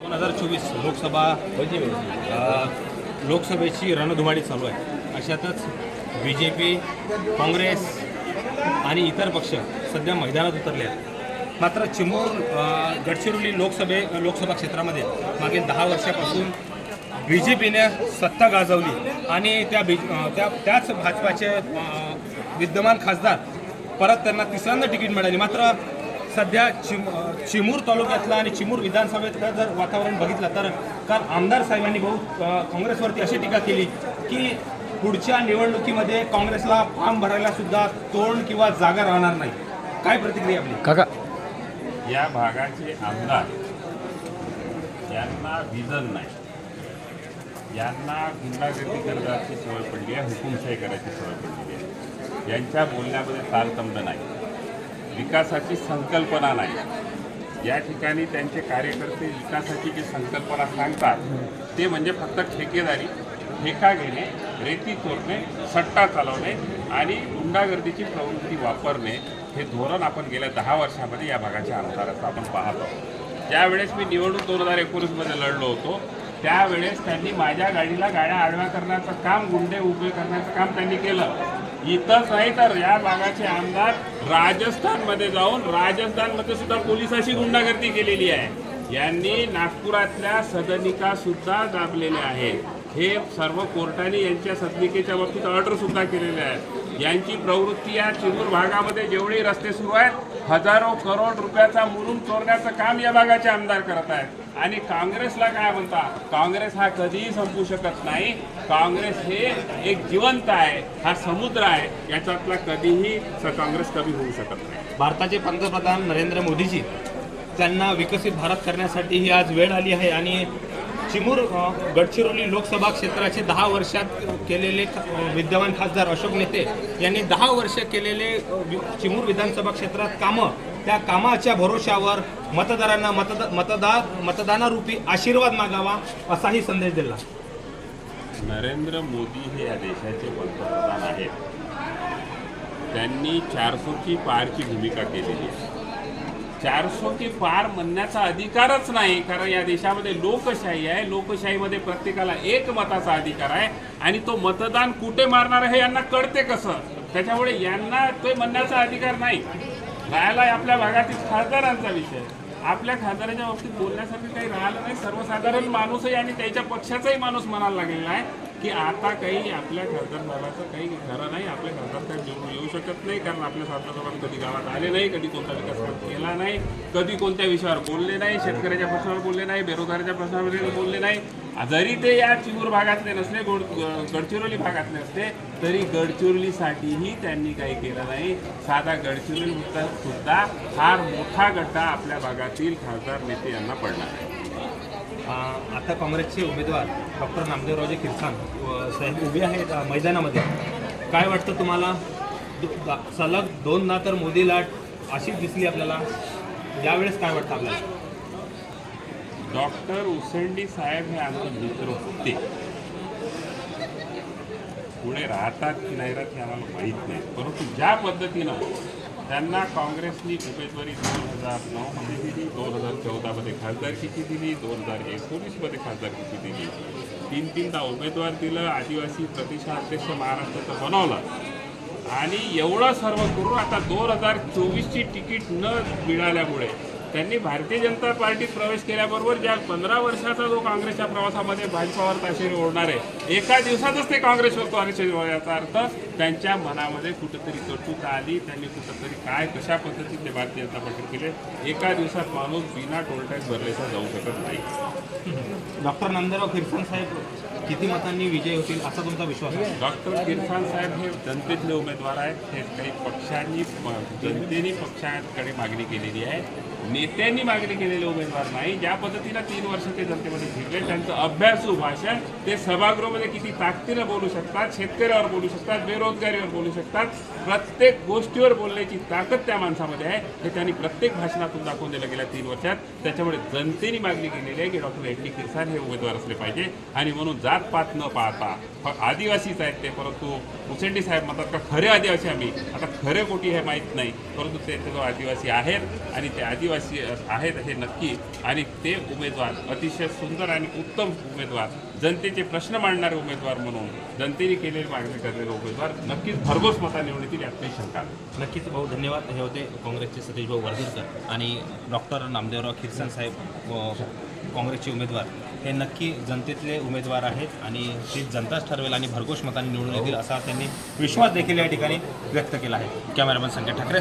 दोन हजार चोवीस लोकसभा लोकसभेची रणधुमाळी चालू आहे. अशातच बी जे पी काँग्रेस आणि इतर पक्ष सध्या मैदानात उतरले आहेत. मात्र चिमूर गडचिरोली लोकसभे लोकसभा क्षेत्रामध्ये मागील दहा वर्षापासून बी जे पीने सत्ता गाजवली आणि त्या बी त्या त्याच भाजपाचे विद्यमान खासदार परत त्यांना तिसऱ्यांदा तिकीट मिळाली. मात्र सध्या चिम चिमूर तालुक्यातलं आणि चिमूर विधानसभेतलं जर वातावरण बघितलं तर काल आमदार साहेबांनी बहुत काँग्रेसवरती अशी टीका केली की पुढच्या निवडणुकीमध्ये काँग्रेसला फॉर्म भरायला सुद्धा तोंड किंवा जागा राहणार नाही. काय प्रतिक्रिया आपली? काका. या भागाचे आमदार यांना विजन नाही. यांना गुंडागर्दी करण्याची सवय पडली आहे हुकुमशाही करायची सवय पडलेली आहे. यांच्या बोलण्यामध्ये तालतंब नाही. विकासाची संकल्पना नाही. या ठिकाणी त्यांचे कार्यकर्ते विकासाची जी संकल्पना सांगतात ते म्हणजे फक्त ठेकेदारी ठेका घेणे रेती चोरणे सट्टा चालवणे आणि गुंडागर्दीची प्रवृत्ती वापरणे हे धोरण आपण गेल्या दहा वर्षामध्ये या भागाच्या आमदाराचं आपण पाहत आहोत. ज्यावेळेस मी निवडणूक दोन हजार एकोणीसमध्ये लढलो होतो त्यावेळेस त्यांनी माझ्या गाडीला गाड्या आडव्या करण्याचं काम गुंडे उभे करण्याचं काम त्यांनी केलं. इथंच नाही तर या भागाचे आमदार राजस्थानमध्ये जाऊन राजस्थानमध्ये सुद्धा पोलिसाशी गुंडागर्दी केलेली आहे. यांनी नागपुरातल्या सदनिका सुद्धा दाबलेल्या आहेत. हे सर्व कोर्टाने यांच्या सदनिकेच्या बाबतीत ऑर्डर सुद्धा केलेले आहेत. यांची प्रवृत्ती या चिमूर भागामध्ये जेवढे रस्ते सुरू आहेत हजारो करोड रुपयाचा मुरुम चोरण्याचं काम या भागाचे आमदार करत आहेत. आणि काँग्रेसला काय म्हणता? काँग्रेस हा कधीही संपू शकत नाही. काँग्रेस हे एक जिवंत आहे हा समुद्र आहे. याच्यातला कधीही स- काँग्रेस कमी होऊ शकत नाही. भारताचे पंतप्रधान नरेंद्र मोदीजी त्यांना विकसित भारत करण्यासाठी ही आज वेळ आली आहे आणि चिमूर गडचिरोली लोकसभा क्षेत्राचे दहा वर्षात केलेले विद्यमान खासदार अशोक नेते यांनी दहा वर्ष केलेले चिमूर विधानसभा क्षेत्रात कामं त्या कामाच्या भरोशावर मतदारांना मतदा मतदार मतदानारूपी आशीर्वाद मागावा असाही संदेश दिला. नरेंद्र मोदी हे या देशाचे पंतप्रधान आहेत. त्यांनी चारसोची पारची भूमिका केलेली आहे. चारसो की पार म्हणण्याचा अधिकारच नाही कारण या देशामध्ये लोकशाही आहे. लोकशाहीमध्ये प्रत्येकाला एक मताचा अधिकार आहे आणि तो मतदान कुठे मारणार आहे हे यांना कळते कसं? त्याच्यामुळे यांना ते म्हणण्याचा अधिकार नाही. राहायला आपल्या भागातील खासदारांचा विषय आपल्या खासदाराच्या बाबतीत बोलण्यासाठी काही राहिलं नाही. सर्वसाधारण माणूसही आणि त्याच्या पक्षाचाही माणूस म्हणायला लागलेला आहे की आता काही आपल्या खासदार साहेबाचं काही खरं नाही आपल्या खासदार साहेब करू शकत नाही कारण आपल्या खासदार कधी गावात आले नाही कधी कोणता विकास केला नाही कधी कोणत्या विषयावर बोलले नाही शेतकऱ्याच्या प्रश्नावर बोलले नाही बेरोजगाराच्या प्रश्नावर बोलले नाही. जरी ते या चिमूर भागातले नसले गोड गडचिरोली भागातले असते तरी गडचिरोलीसाठीही त्यांनी काही केलं नाही. साधा गडचिरोली सुद्धा फार मोठा गड्डा आपल्या भागातील खासदार नेते यांना पडणार आहे. आता काँग्रेसचे उमेदवार डॉक्टर नामदेवरावजी किरसान साहेब उभे आहेत मैदानामध्ये. काय वाटतं तुम्हाला? सलग दा- सलग दोनदा तर मोदी लाट अशीच दिसली आपल्याला. यावेळेस काय वाटतं आपल्याला? डॉक्टर उसंडी साहेब हे आमचे मित्र होते. पुढे राहतात की नाही राहत हे आम्हाला माहीत नाही. परंतु ज्या पद्धतीनं त्यांना काँग्रेसनी उमेदवारी दोन हजार नऊमध्ये दिली दोन हजार चौदामध्ये खासदारकीची दिली दोन हजार एकोणीसमध्ये खासदारकीची दिली. तीन तीनदा उमेदवार दिलं आदिवासी प्रदेशाध्यक्ष महाराष्ट्राचं बनवलं. आणि एवढं सर्व करून आता दोन हजार चोवीसची तिकीट न मिळाल्यामुळे त्यांनी भारतीय जनता पार्टीत प्रवेश केल्याबरोबर ज्या पंधरा वर्षाचा जो काँग्रेसच्या प्रवासामध्ये भाजपावर ताशेरी ओढणार आहे एका दिवसातच ते काँग्रेसवर ताशेरी याचा अर्थ त्यांच्या मनामध्ये कुठंतरी कटुक आली त्यांनी कुठंतरी काय कशा पद्धतीने भारतीय जनता पार्टी केले एका दिवसात माणूस बिना टोल टॅक्स भरल्याचा जाऊ शकत नाही. डॉक्टर नंदराव किरसान साहेब किती मतांनी विजय होतील असा तुमचा विश्वास आहे? डॉक्टर किरसान साहेब हे जनतेतले उमेदवार आहेत. हे काही पक्षांनी जनतेने पक्षाकडे मागणी केलेली आहे. नेत्यांनी मागणी केलेले उमेदवार नाही. ज्या पद्धतीला तीन वर्ष ते जनतेमध्ये फिरले त्यांचं अभ्यासू भाषण ते सभागृहामध्ये किती ताकदीनं बोलू शकतात शेतकऱ्यावर बोलू शकतात बेरोजगारीवर बोलू शकतात प्रत्येक गोष्टीवर बोलण्याची ताकद त्या माणसामध्ये आहे. हे त्यांनी प्रत्येक भाषणातून दाखवून दिलं गेल्या तीन वर्षात. त्याच्यामुळे जनतेने मागणी केलेली आहे की डॉक्टर एन डी किरसान हे उमेदवार असले पाहिजे. आणि म्हणून जातपात न पाहता. आदिवासीच आहेत ते परंतु मुसेंडी साहेब म्हणतात का खरे आदिवासी आम्ही. आता खरे कोटी हे माहीत नाही परंतु ते जो आदिवासी आहेत आणि ते आदिवासी आहेत हे नक्की. आणि ते उमेदवार अतिशय सुंदर आणि उत्तम उमेदवार जनतेचे प्रश्न मांडणारे उमेदवार म्हणून जनतेने केलेली मागणी करणारे उमेदवार नक्कीच भरघोस मता निवडून येतील यात काही शंका नक्कीच भाऊ धन्यवाद. हे होते काँग्रेसचे सतीश भाऊ वर्धेकर आणि डॉक्टर नामदेवराव खिरसन साहेब काँग्रेसचे उमेदवार हे नक्की जनतेतले उमेदवार आहेत आणि ते जनताच ठरवेल आणि भरघोष मतांनी निवडून येतील असा त्यांनी विश्वास देखील या ठिकाणी व्यक्त केला आहे. कॅमेरामॅन संजय ठाकरे